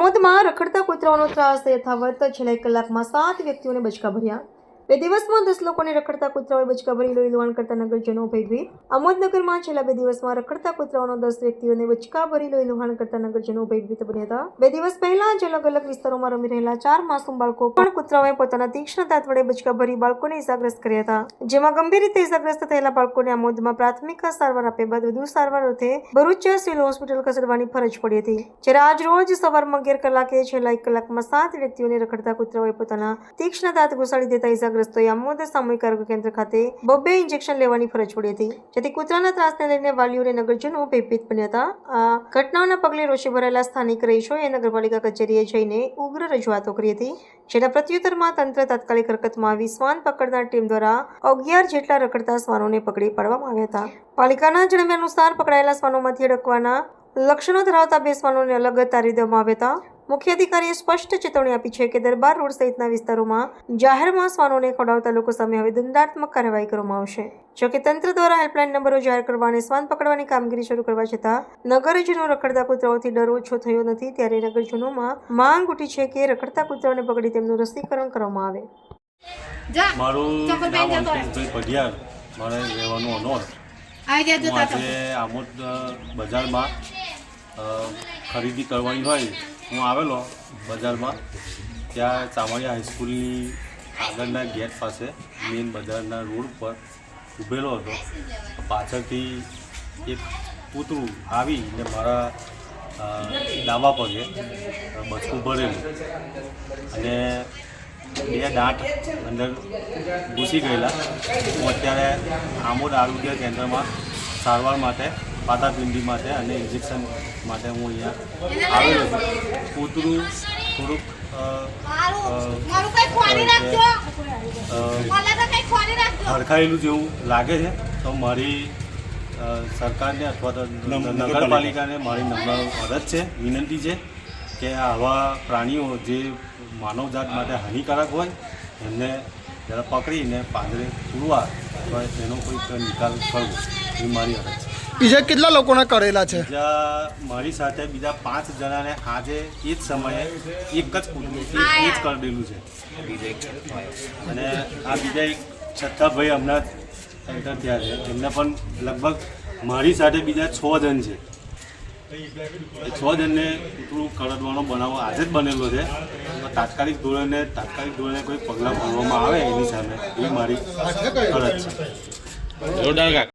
આમોદમાં રખડતા કૂતરાઓનો ત્રાસ યથાવત છેલ્લા એક કલાકમાં સાત વ્યક્તિઓને બચકા ભર્યા બે દિવસમાં દસ લોકોને રખડતા કૂતરાઓએ બચકાભરી લોહી લોહાણ કરતા નગરજનો ભયભીત અમોદનગરમાં છેલ્લા બે દિવસમાં રખડતા કૂતરાઓનો દસ વ્યક્તિઓને બચકાભરી લોહી લોહાણ કરતા નગરજનો ભયભીત બન્યા હતા. બે દિવસ પહેલા જ અલગ અલગ વિસ્તારોમાં રમી રહેલા ચાર માસૂમ બાળકો પણ કૂતરાઓએ પોતાના તીક્ષ્ણ દાંત વડે બચકા ભરી બાળકોને ઇજાગ્રસ્ત કર્યા હતા. જેમાં ગંભીર રીતે ઇજાગ્રસ્ત થયેલા બાળકોને આમોદમાં પ્રાથમિક સારવાર આપ્યા બાદ વધુ સારવાર અર્થે ભરૂચ સિવિલ હોસ્પિટલ ખસેડવાની ફરજ પડી હતી. જ્યારે આજ રોજ સવારમાં અગિયાર કલાકે છેલ્લા એક કલાકમાં સાત વ્યક્તિઓને રખડતા કૂતરાઓએ પોતાના તીક્ષ્ણ દાંત ઘુસાડી દેતા ઇજાગ્રસ્તોએ આમોદ સામૂહિક આરોગ્ય કેન્દ્ર ખાતે બબ્બે ઇન્જેક્શન લેવાની ફરજ પડી હતી. જેથી કૂતરાના ત્રાસને લઈને વાલીઓ અને નગરજનો ભયભીત બન્યા હતા. આ ઘટનાઓના પગલે રોષે ભરાયેલા સ્થાનિક રહીશોએ નગરપાલિકા કચેરીએ જઈને ઉગ્ર રજૂઆતો કરી હતી. જેના પ્રત્યુત્તરમાં તંત્ર તાત્કાલિક હરકતમાં આવી શ્વાન પકડનાર ટીમ દ્વારા અગિયાર જેટલા રખડતા શ્વાનોને પકડી પાડવામાં આવ્યા હતા. પાલિકાના જણાવ્યા અનુસાર પકડાયેલા શ્વાનોમાંથી અડકવાના લક્ષણો ધરાવતા બે શ્વાનોને અલગ તારી દેવામાં આવ્યા હતા. મુખ્ય અધિકારીએ સ્પષ્ટ ચેતવણી આપી છે કે દરબાર રોડ સહિતના વિસ્તારોમાં જાહેરમાં શ્વાનોને ખોડાવતા લોકો સામે હવે દંડાત્મક કાર્યવાહી કરવામાં આવશે. જોકે તંત્ર દ્વારા હેલ્પલાઇન નંબરો જાહેર કરવા અને શ્વાન પકડવાની કામગીરી શરૂ કરવા છતાં નગરજનો રખડતા કૂતરાઓથી ડર ઓછો થયો નથી ત્યારે નગરજનોમાં માંગ ઉઠી છે કે રખડતા કૂતરાઓને પકડી તેમનું રસીકરણ કરવામાં આવે. મારું નામ. અંકિતભાઈ પઢિયાર. રહેવાનું અનોર. આજે આમોદ બજારમાં ખરીદી કરવાની હોય, હું આવેલો બજારમાં, ત્યાં ચામડિયા હાઈસ્કૂલની આગળના ગેટ પાસે મેઇન બજારના રોડ પર ઊભેલો હતો. પાછળથી એક કૂતરું આવીને મારા ડાબા પગે બચકું ભરેલું. અને બે દાંત અંદર ઘૂસી ગયેલા. હું અત્યારે આમોદ આરોગ્ય કેન્દ્રમાં સારવાર માટે પાતાપિંડી માટે અને ઇન્જેક્શન માટે હું અહીંયા આવેલો છું. કૂતરું થોડુંક અ, અ, મારું કઈ ખોરી રાખજો. અ, મને તો કઈ ખોરી રાખજો. હરખાયેલું જેવું લાગે છે તો મારી સરકારને અથવા તો નગરપાલિકાને મારી નમ્ર અરજ છે વિનંતી છે કે આવા પ્રાણીઓ જે માનવજાત માટે હાનિકારક હોય એમને જરા પકડીને પાંજરે પૂરવા અથવા એનો કોઈ નિકાલ કરવો એ મારી અરજ છે. બીજા કેટલા લોકોને કરેલા છે? બીજા મારી સાથે બીજા પાંચ જણાને આજે એ જ સમયે એક જ કુટુંબ એ જ કરેલું છે. અને આ બીજા એક છઠ્ઠા ભાઈ હમણાં એન્ટર થયા છે. એમને પણ લગભગ મારી સાથે બીજા છ જણ છે. છ જણને કૂતરું કરડવાનો બનાવ આજે જ બનેલો છે. તો તાત્કાલિક ધોરણે તાત્કાલિક ધોરણે કોઈ પગલાં ભરવામાં આવે એની સામે. એ મારી ફરજ છે.